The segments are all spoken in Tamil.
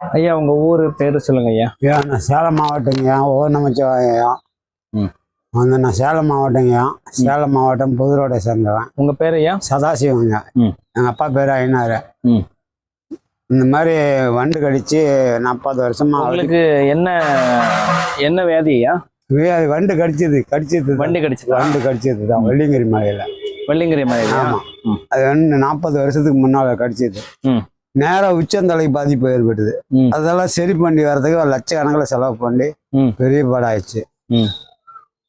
ஐயா உங்க ஊரு பேரு சொல்லுங்க ஐயா. ஐயா நான் சேலம் மாவட்டங்கய்யா ஓ நமச்சிவாயா ம். வந்து நான் சேலம் மாவட்டங்கய்யா சேலம் மாவட்டம் புதுரோடை சேர்ந்தவன். உங்க பேர் ஐயா? சதாசிவங்க. ம். எங்கள் அப்பா பேர் ஐநாறு ம். இந்த மாதிரி வண்டு கடிச்சு நாற்பது வருஷமா உங்களுக்கு என்ன என்ன வியாதி ஐயா? வே- அது வண்டு கடிச்சது கடிச்சது. வண்டி கடிச்சதா? வண்டு கடிச்சது தான் வெள்ளிங்கிரி மலையில. வெள்ளிங்கிரி மாதிரி ஆமா. அது வந்து நாற்பது வருஷத்துக்கு முன்னால கடிச்சது. ம். நேரா உச்சந்தலை பாதிப்பு ஏற்பட்டது. அதெல்லாம் சரி பண்ணி வர்றதுக்கு லட்சக்கணக்கில் செலவு பண்ணி. பெரிய பாடாயிடுச்சு.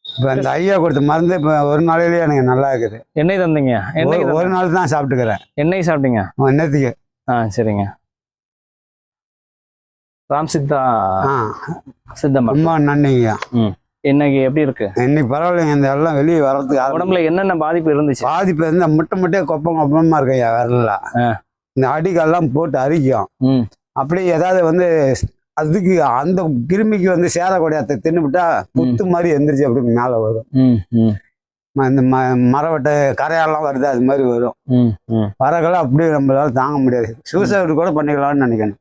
இப்போ இந்த ஐயா கொடுத்த மருந்து இப்போ ஒரு நாளையிலேயே எனக்கு நல்லா இருக்குது. எண்ணெய் தந்தீங்க. எண்ணெய் ஒரு- நாள் தான் சாப்பிட்டுக்கிறேன். எண்ணெய் சாப்பிட்டீங்க? என்னத்துக்கு? ஆ சரிங்க. ராம் சித்தா ஆ. சித்தம் ரொம்ப நன்றிங்க இன்னைக்கு எப்படி இருக்கு? இன்னைக்கு பரவாயில்லைங்க இந்த எல்லாம் வெளியே வர்றதுக்கு உடம்புல என்னென்ன பாதிப்பு இருந்துச்சு? பாதிப்பு இருந்து முட்டை முட்டையே கொப்பம் கொப்பமா இருக்கு ஐயா வரல ஆ. இந்த அடிக்கெல்லாம் போட்டு அரிக்கும். அப்படியே ஏதாவது வந்து அதுக்கு அந்த கிருமிக்கு வந்து சேரக்கூடியத்தை தின்னுபிட்டா புத்து மாதிரி எந்திரிச்சு அப்படி மேலே வரும். இந்த ம மரவட்டை கரையாலாம் வருது அது மாதிரி வரும். ம் ம். வரக்கெல்லாம் அப்படியே நம்மளால தாங்க முடியாது. சூசைடு கூட பண்ணிக்கலாம்னு நினைக்கணும்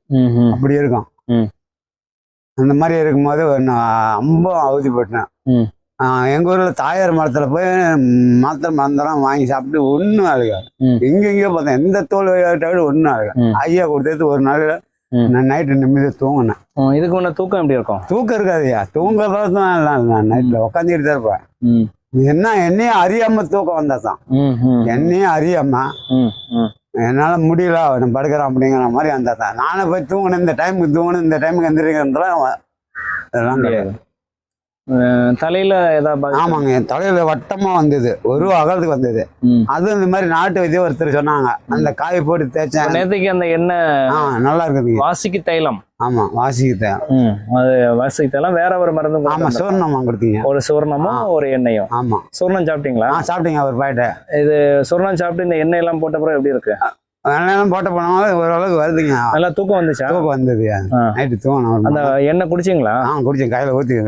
அப்படி இருக்கும். அந்த மாதிரி இருக்கும்போது நான் ரொம்ப அவதிப்பட்டேன். எங்க ஊர்ல தாயார் மரத்துல போய் மாத்திரை மருந்தெல்லாம் வாங்கி சாப்பிட்டு ஒன்றும் ஆகுது ம். எங்கெங்கயோ பார்த்தேன் எந்த தோல் விட ஒன்றும் ம். ஐயா கொடுத்தது ஒரு நாள். நான் நைட்டு நிம்மதியாக தூங்கினேன். இதுக்கு முன்ன தூக்கம் எப்படி இருக்கும்? தூக்கம் இருக்காதுயா தூங்குறதா தான் நான் நைட்டில் உட்காந்துக்கிட்டு தான் இருப்பேன். என்ன என்னையும் அறியாம தூக்கம் வந்தா தான். ம் ம். என்னையும் அறியாம என்னால முடியல நான் படுக்கிறேன் அப்படிங்கிற மாதிரி அந்த தான். நானே போய் தூங்கணும் இந்த டைமுக்கு தூங்கணும் இந்த டைமுக்கு எந்திரிக்கிறேன் அதெல்லாம் கிடையாது. தலையில ஏதாவது? ஆமாங்க தலையில வட்டமா வந்தது. ஒரு அகலத்துக்கு வந்தது. அது இந்த மாதிரி நாட்டு வைத்தியம் ஒருத்தர் சொன்னாங்க. அந்த காய் போட்டு தேய்ச்சேன். நேத்துக்கு அந்த எண்ணெய் நல்லா இருக்குதுங்க வாசிக்கு தைலம். ஆமா வாசிக்கிட்டேன் ம் அது வாசிக்கு தைலம் வேற ஒரு மருந்து ஆமா. சோர்ணமா கொடுத்தீங்க. ஒரு சுவர்ணமும் ஒரு எண்ணெயும். ஆமா. சுவர்ணம் சாப்பிட்டீங்களா? சாப்பிட்டீங்க அவர் பாயிட்ட. இது சுவர்ணம் சாப்பிட்டு இந்த எண்ணெய் எல்லாம் போட்ட பிறகு எப்படி இருக்கு? வெள்ளம் போட்ட போனாலும் ஓரளவுக்கு வருதுங்க. நல்லா தூக்கம் வந்துச்சா? தூக்கம் வந்தது. நைட்டு தூங்கணும் அந்த எண்ணெய் குடிச்சீங்களா? ஆ குடிச்சேன். கையில ஊற்றி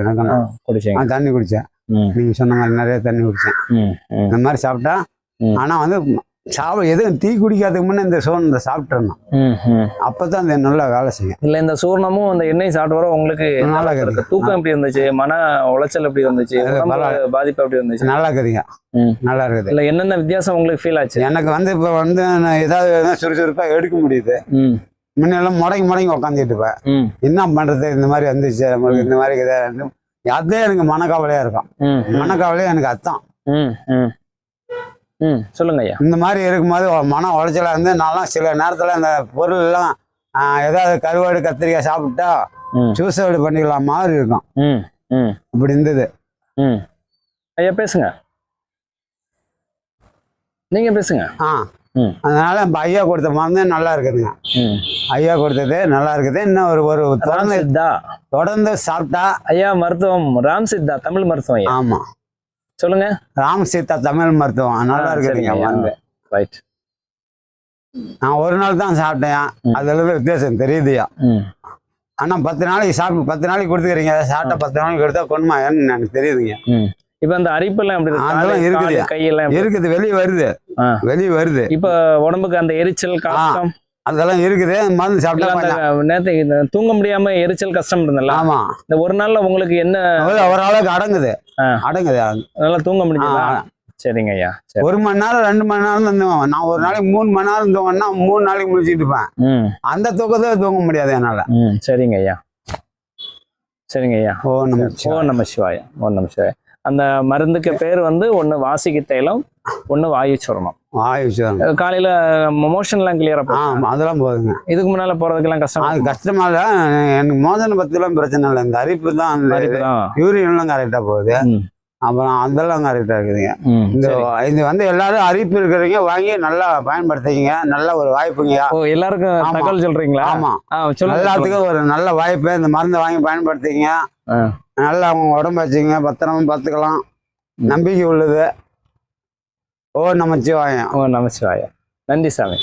ஆ தண்ணி குடிச்சேன். ம். நீங்க சொன்ன மாதிரி நிறைய தண்ணி குடிச்சேன். ம். இந்த மாதிரி சாப்பிட்டா ம். ஆனா வந்து சாப்பிட எதுவும் டீ குடிக்காததுக்கு முன்னே இந்த சோன் இந்த சாப்பிட்டுறணும். ம் ம் அப்பதான் இந்த நல்லா வேலை செய்யும். இல்ல இந்த சூர்ணமும் அந்த எண்ணெய் சாப்பிட்டு வர உங்களுக்கு நல்லா இருக்கு தூக்கம் எப்படி இருந்துச்சு? மன உளைச்சல் எப்படி இருந்துச்சு. பாதிப்பு எப்படி இருந்துச்சு? நல்லா இருக்குதுங்க. நல்லா இருக்குது. இல்ல என்னென்ன வித்தியாசம் உங்களுக்கு ஃபீல் ஆச்சு? எனக்கு வந்து இப்போ வந்து நான் ஏதாவது சுறுசுறுப்பா எடுக்க முடியுது. முன்னெல்லாம் முடங்கி முடங்கி உட்காந்துட்டு இருப்பேன். என்ன பண்றது? இந்த மாதிரி வந்துச்சு. நம்மளுக்கு இந்த மாதிரி இருக்குது அதே எனக்கு மனக்கவலையா இருக்கும். மனக்கவலையே எனக்கு அதான் ம். சொல்லுங்க ஐயா இந்த மாதிரி இருக்கும்போது மன உளைச்சலா இருந்து நான்லாம் சில நேரத்துல அந்த பொருள் எல்லாம் ஏதாவது கருவாடு கத்திரிக்காய் சாப்பிட்டா சூசைடு பண்ணிக்கலாம் மாதிரி இருக்கும். அப்படி இருந்தது. ம். ஐயா பேசுங்க. நீங்க பேசுங்க. ஆ. அதனால இப்ப ஐயா கொடுத்த மருந்து நல்லா இருக்குதுங்க. ஐயா கொடுத்தது நல்லா இருக்குது. இன்னும் ஒரு ஒரு தொடர்ந்து தொடர்ந்து சாப்பிட்டா ஐயா மருத்துவம். ராம் சித்தா தமிழ் மருத்துவம் ஆமா. சொல்லுங்க. ராம் சீதா தமிழ் மருத்துவம். நல்லா இருக்குதுங்க ஐயா. மருந்து ரைட் நான் ஒரு நாள் தான் சாப்பிட்டேன். இருந்து வித்தியாசம் தெரியுதுயா? ஆனா பத்து நாளைக்கு சாப்பிட்டு பத்து நாளைக்கு கொடுத்துக்கிறீங்க. சாப்பிட்டா பத்து நாளைக்கு எடுத்தா கொண்டுமா ஏன்னு எனக்கு தெரியுதுங்க. இப்ப அந்த அரிப்பெல்லாம் எப்படி? அதெல்லாம். காலு, கையெல்லாம் இருக்குது வெளியே வருது. வெளியே வருது. இப்ப உடம்புக்கு அந்த எரிச்சல் கஷ்டம் அதெல்லாம் இருக்குது. மருந்து சாப்பிட்டா இந்த தூங்க முடியாம எரிச்சல் கஷ்டம் இருந்தல ஆமா. இந்த ஒரு நாள்ல உங்களுக்கு என்ன ஓரளவுக்கு அடங்குது. அடங்குது. நல்லா தூங்க முடிஞ்சதா? ஆ. சரிங்க ஐயா. ஒரு மணி நேரம் ரெண்டு மணி நேரம் தூங்குவேன். நான் ஒரு நாளைக்கு மூணு மணி நேரம் தூங்கினா மூணு நாளைக்கு முடிச்சிட்டு இருப்பேன். அந்த தூக்கத்தை தூங்க முடியாது என்னால. சரிங்க ஐயா. சரிங்க ஐயா. ஓ நம்ம ஓ நம சிவாய. ஓ நம சிவாய. அந்த மருந்துக்கு பேர் வந்து ஒண்ணு வாசிக்கு தைலம் ஒண்ணு வாயு சுரணம். காலையில மோஷன்லாம் கிளியரா ஆ போகும் அதெல்லாம் போதுங்க. இதுக்கு முன்னால போறதுக்கெல்லாம் கஷ்டம். அது கஷ்டமா இல்ல எனக்கு மோதனை பத்திலாம் பிரச்சனை இல்லை. இந்த அரிப்பு தான் அந்த தான். யூரியன்லாம் கரெக்டா போகுது. அப்புறம் அதெல்லாம் கரெக்டா இருக்குதுங்க. இந்த. இது வந்து எல்லாரும் அரிப்பு இருக்கிறவங்க வாங்கி நல்லா பயன்படுத்திக்கிங்க. நல்ல ஒரு வாய்ப்புங்க. எல்லாருக்கும். தகவல் சொல்றீங்களா? ஆமா. எல்லாத்துக்கும் ஒரு நல்ல வாய்ப்பு. இந்த மருந்தை வாங்கி பயன்படுத்திக்கிங்க. நல்லா அவங்க உடம்பு வச்சுக்கங்க. பத்திரமா பார்த்துக்கலாம். நம்பிக்கை உள்ளது. ஓ நமச்சிவாயம் ஓ நம சிவாய நன்றி சாமி